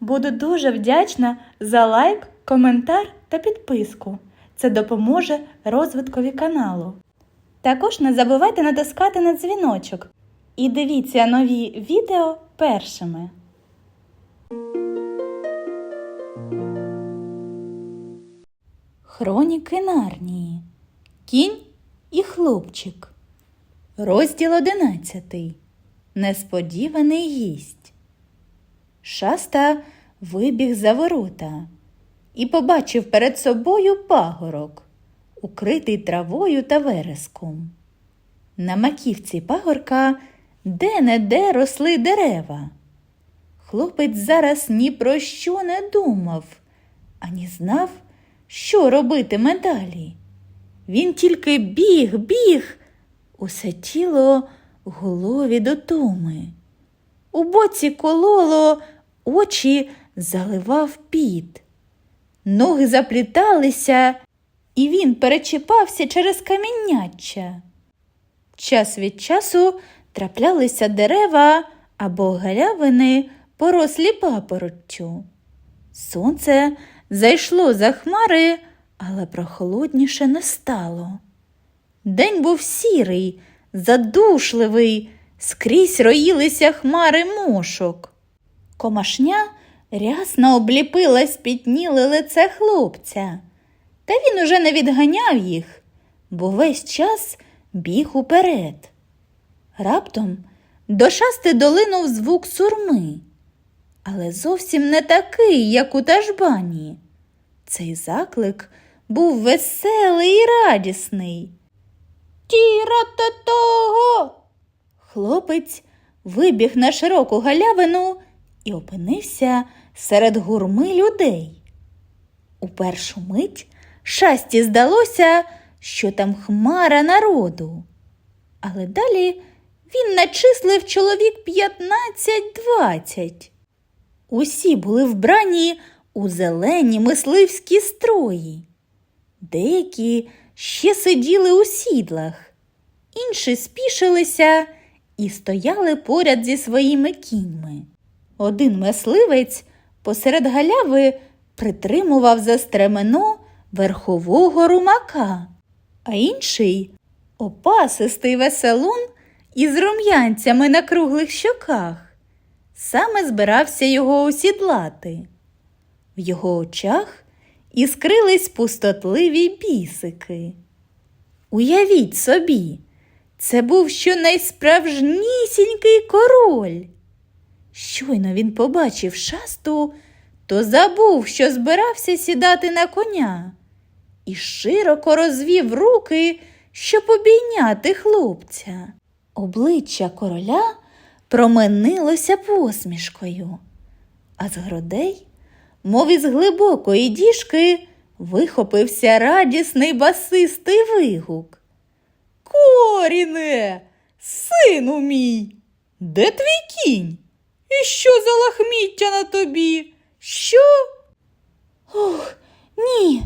Буду дуже вдячна за лайк, коментар та підписку. Це допоможе розвиткові каналу. Також не забувайте натискати на дзвіночок і дивіться нові відео першими. Хроніки Нарнії. Кінь і хлопчик. Розділ одинадцятий. Несподіваний гість. Шаста вибіг за ворота і побачив перед собою пагорок, укритий травою та вереском. На маківці пагорка де-не-де росли дерева. Хлопець зараз ні про що не думав, ані знав, що робитиме далі. Він тільки біг, біг, усе тіло голові до туми. У боці кололо, очі заливав піт. Ноги запліталися, і він перечіпався через камінняча. Час від часу траплялися дерева або галявини, порослі папороттю. Сонце зайшло за хмари, але прохолодніше не стало. День був сірий, задушливий, скрізь роїлися хмари мошок. Комашня рясно обліпила спітніле лице хлопця, та він уже не відганяв їх, бо весь час біг уперед. Раптом до шасти долинув звук сурми, але зовсім не такий, як у тажбані. Цей заклик був веселий і радісний. Тіра-та-того! Хлопець вибіг на широку галявину і опинився серед гурми людей. У першу мить шасті здалося, що там хмара народу, але далі він начислив чоловік п'ятнадцять-двадцять. Усі були вбрані у зелені мисливські строї. Деякі ще сиділи у сідлах, інші спішилися і стояли поряд зі своїми кіньми. Один мисливець посеред галяви притримував за стремено верхового румака, а інший опасистий веселун із рум'янцями на круглих щоках. Саме збирався його осідлати. В його очах іскрились пустотливі бісики. Уявіть собі, це був щонайсправжнісінький король. Щойно він побачив шасту, то забув, що збирався сідати на коня, і широко розвів руки, щоб обійняти хлопця. Обличчя короля променилося посмішкою, а з грудей, мов із глибокої діжки, вихопився радісний басистий вигук. Коріне, сину мій, де твій кінь? І що за лахміття на тобі? Що? Ох, ні,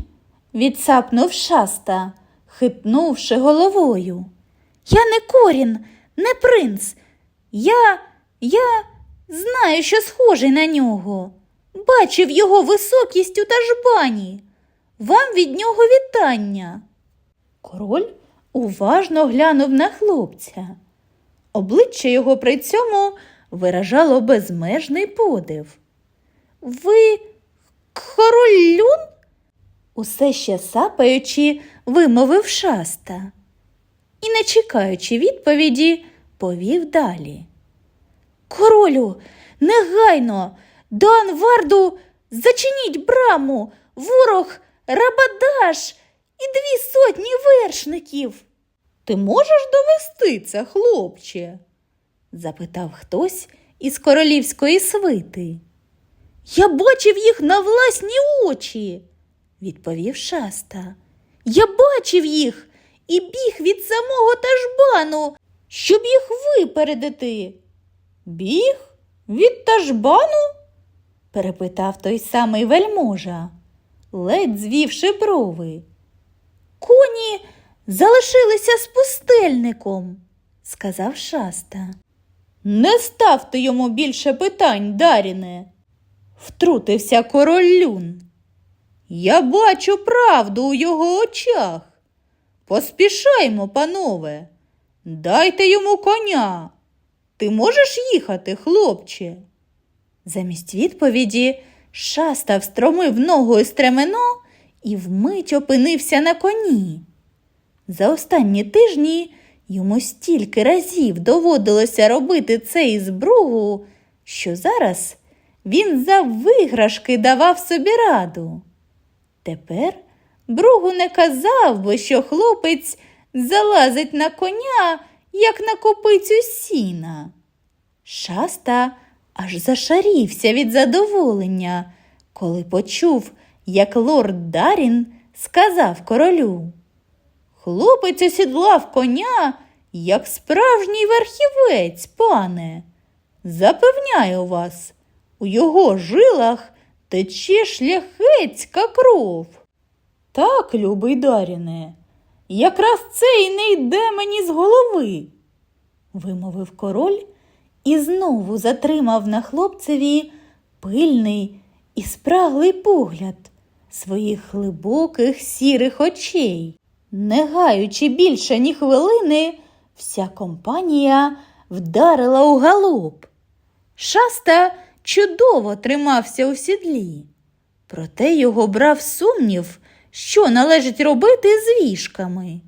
відсапнув шаста, хитнувши головою. Я не корін, не принц. Я, я знаю, що схожий на нього. Бачив його високість у тажбані. Вам від нього вітання. Король уважно глянув на хлопця. Обличчя його при цьому виражало безмежний подив. Ви король Люн? Усе ще сапаючи, вимовив шаста і, не чекаючи відповіді, повів далі. Королю, негайно, до Анварду зачиніть браму, ворог Рабадаш і дві сотні вершників. Ти можеш довести це, хлопче? запитав хтось із королівської свити. Я бачив їх на власні очі, відповів шаста. Я бачив їх і біг від самого тажбану, щоб їх випередити. Біг від тажбану? перепитав той самий вельможа, ледь звівши брови. Коні залишилися з пустельником, сказав шаста. Не ставте йому більше питань, Даріне. втрутився король Люн. Я бачу правду у його очах. Поспішаймо, панове, дайте йому коня. Ти можеш їхати, хлопче? Замість відповіді шаста встромив ногою стремено і вмить опинився на коні. За останні тижні йому стільки разів доводилося робити це із бругу, що зараз він за виграшки давав собі раду. Тепер бругу не казав би, що хлопець залазить на коня, як на копицю сіна. Шаста аж зашарівся від задоволення, коли почув, як лорд Дарін сказав королю. Хлопець осідлав коня, як справжній верхівець, пане. Запевняю вас, у його жилах тече шляхецька кров. Так, любий Даріне, якраз це й не йде мені з голови, вимовив король і знову затримав на хлопцеві пильний і спраглий погляд своїх глибоких сірих очей. Не гаючи більше ні хвилини, вся компанія вдарила у галоп. Шаста чудово тримався у сідлі, проте його брав сумнів, що належить робити з вішками.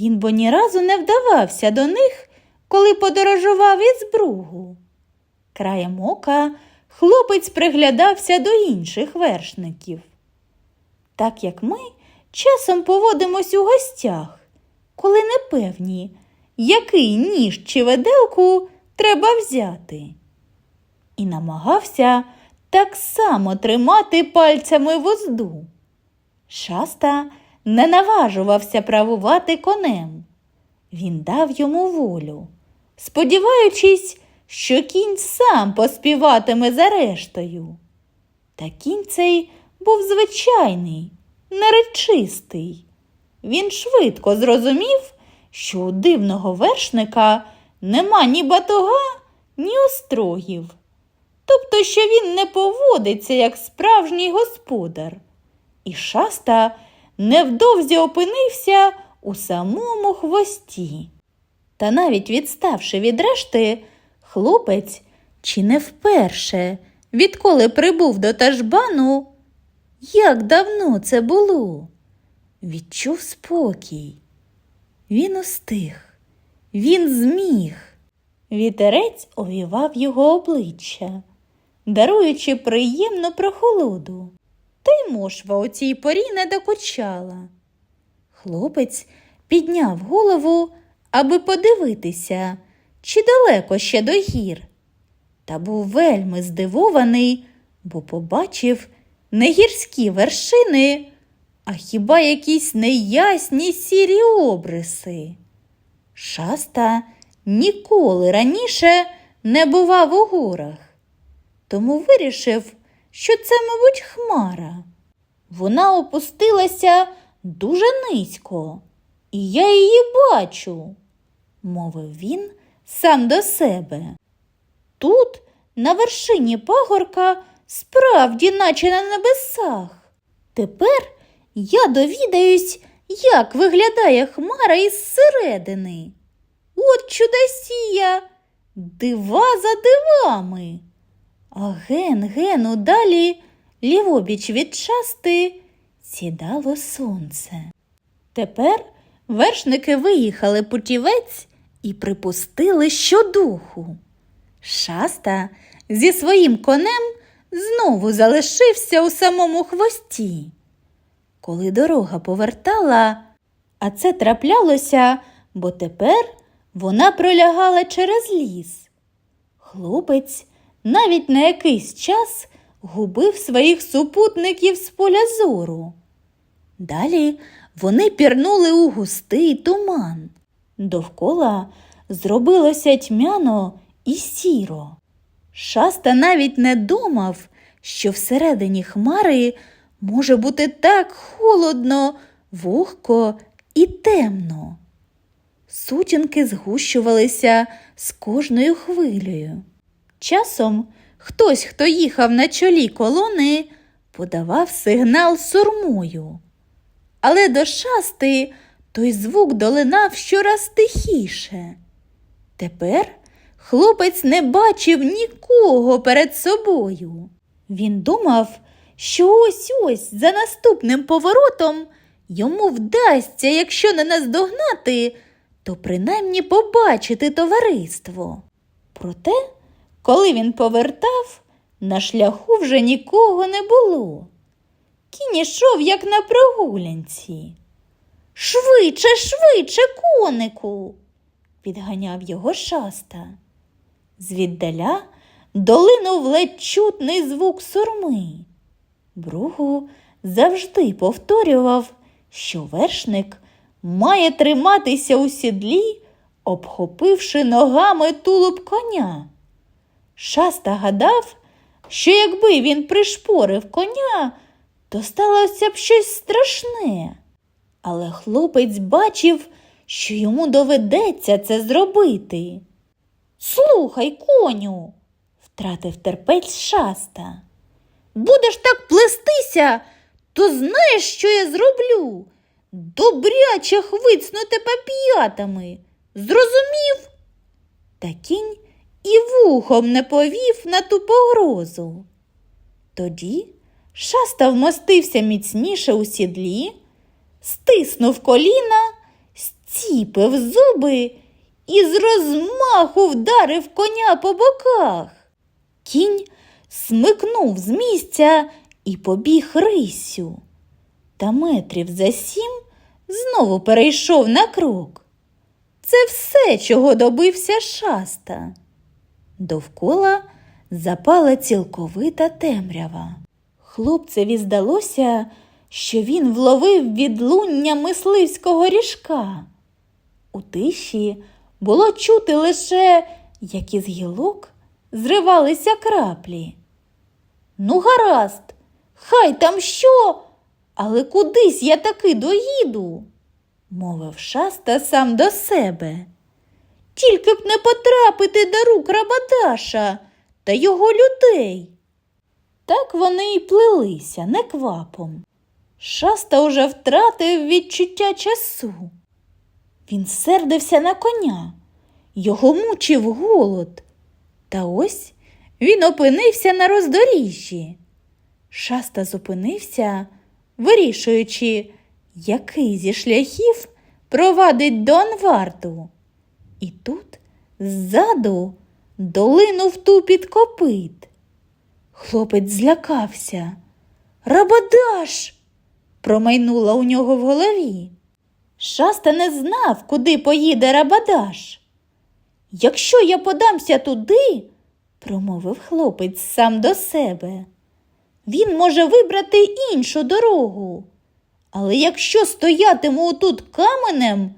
Він бо ні разу не вдавався до них, коли подорожував із бругу. Краєм ока хлопець приглядався до інших вершників. Так як ми часом поводимось у гостях, коли не певні, який ніж чи веделку треба взяти. І намагався так само тримати пальцями возду. Шаста не наважувався правувати конем. Він дав йому волю, сподіваючись, що кінь сам поспіватиме за рештою. Та кінь цей був звичайний, неречистий. Він швидко зрозумів, що у дивного вершника нема ні батога, ні острогів. Тобто, що він не поводиться як справжній господар. І шаста невдовзі опинився у самому хвості. Та навіть відставши від решти, хлопець чи не вперше, відколи прибув до тажбану, як давно це було, відчув спокій. Він устиг, він зміг. Вітерець овівав його обличчя, даруючи приємну прохолоду. Та й мошва у цій порі не докучала. Хлопець підняв голову, аби подивитися, чи далеко ще до гір. Та був вельми здивований, бо побачив не гірські вершини, а хіба якісь неясні сірі обриси. Шаста ніколи раніше не бував у горах, тому вирішив, що це, мабуть, хмара. Вона опустилася дуже низько, і я її бачу, мовив він сам до себе. Тут, на вершині пагорка, справді, наче на небесах. Тепер я довідаюсь, як виглядає хмара із середини. От чудосія, дива за дивами. А ген гену далі, лівобіч від части, сідало сонце. Тепер вершники виїхали путівець і припустили щодуху. Шаста зі своїм конем знову залишився у самому хвості. Коли дорога повертала, а це траплялося, бо тепер вона пролягала через ліс. Хлопець навіть на якийсь час губив своїх супутників з поля зору. Далі вони пірнули у густий туман. Довкола зробилося тьмяно і сіро. Шаста навіть не думав, що всередині хмари може бути так холодно, вогко і темно. Сутінки згущувалися з кожною хвилею. Часом хтось, хто їхав на чолі колони, подавав сигнал сурмою. Але до шасти той звук долинав щораз тихіше. Тепер хлопець не бачив нікого перед собою. Він думав, що ось ось за наступним поворотом йому вдасться, якщо не наздогнати, то принаймні побачити товариство. Проте, коли він повертав, на шляху вже нікого не було. Кінь ішов, як на прогулянці. Швидше, швидше, конику, підганяв його шаста. Звіддаля долинув ледь чутний звук сурми. Бругу завжди повторював, що вершник має триматися у сідлі, обхопивши ногами тулуб коня. Шаста гадав, що якби він пришпорив коня, то сталося б щось страшне. Але хлопець бачив, що йому доведеться це зробити. Слухай, коню, втратив терпець шаста. Будеш так плестися, то знаєш, що я зроблю? Добряче хвицну тебе п'ятами. Зрозумів? Та кінь і вухом не повів на ту погрозу. Тоді шаста вмостився міцніше у сідлі, стиснув коліна, стіпив зуби і з розмаху вдарив коня по боках. Кінь смикнув з місця і побіг рисю. Та метрів за сім знову перейшов на крок. Це все, чого добився шаста. Довкола запала цілковита темрява. Хлопцеві здалося, що він вловив відлуння мисливського ріжка. У тиші було чути лише, як із гілок зривалися краплі. Ну, гаразд, хай там що, але кудись я таки доїду, мовив шаста сам до себе. Тільки б не потрапити до рук Рабадаша та його людей. Так вони й плелися неквапом. Шаста уже втратив відчуття часу. Він сердився на коня, його мучив голод. Та ось він опинився на роздоріжжі. Шаста зупинився, вирішуючи, який зі шляхів провадить до Анварду. І тут ззаду долинув тупіт копит. Хлопець злякався. Рабадаш! промайнула у нього в голові. Шаста не знав, куди поїде Рабадаш. Якщо я подамся туди, промовив хлопець сам до себе, він може вибрати іншу дорогу. Але якщо стоятиму тут каменем,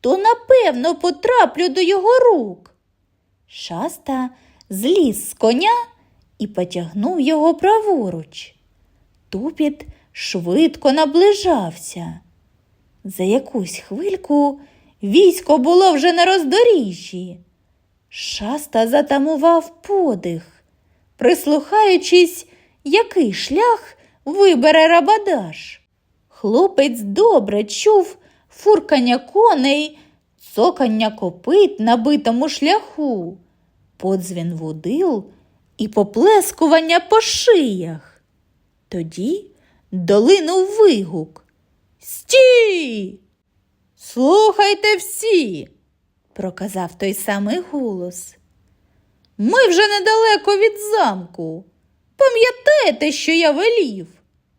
то напевно потраплю до його рук. Шаста зліз з коня і потягнув його праворуч. Тупіт швидко наближався. За якусь хвильку військо було вже на роздоріжжі. Шаста затамував подих, прислухаючись, який шлях вибере Рабадаш. Хлопець добре чув фуркання коней, цокання копит на битому шляху, подзвін водил і поплескування по шиях. Тоді долинув вигук. Стій! Слухайте всі, проказав той самий голос. Ми вже недалеко від замку. Пам'ятаєте, що я велів?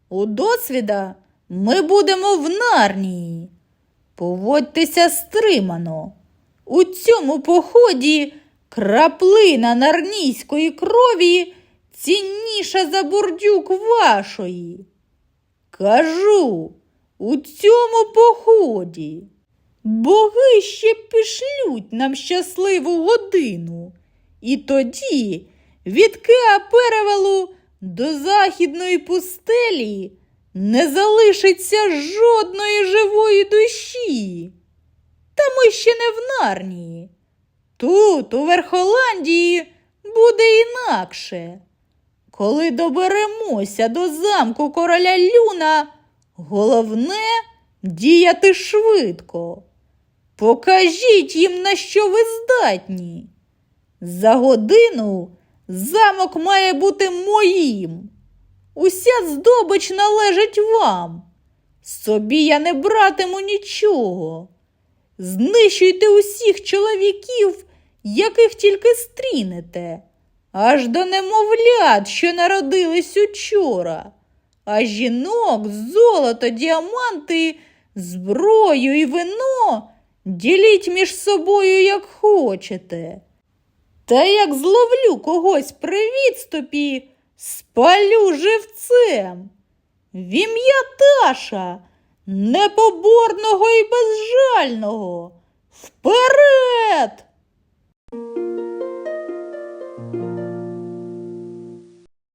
У досвіда ми будемо в нарнії. Поводьтеся стримано. У цьому поході краплина нарнійської крові цінніша за бурдюк вашої. Кажу, у цьому поході боги ще пішлють нам щасливу годину, і тоді від Кеаперевелу до західної пустелі не залишиться жодної живої душі. Та ми ще не в Нарнії. Тут, у Верхоландії, буде інакше. коли доберемося до замку короля Люна, головне діяти швидко. Покажіть їм, на що ви здатні. За годину замок має бути моїм. Уся здобич належить вам. Собі я не братиму нічого. Знищуйте усіх чоловіків, яких тільки стрінете, аж до немовлят, що народились учора, а жінок, золото, діаманти, зброю і вино діліть між собою, як хочете. Та як зловлю когось при відступі, спалю живцем. В ім'я Таша, непоборного і безжального. Вперед!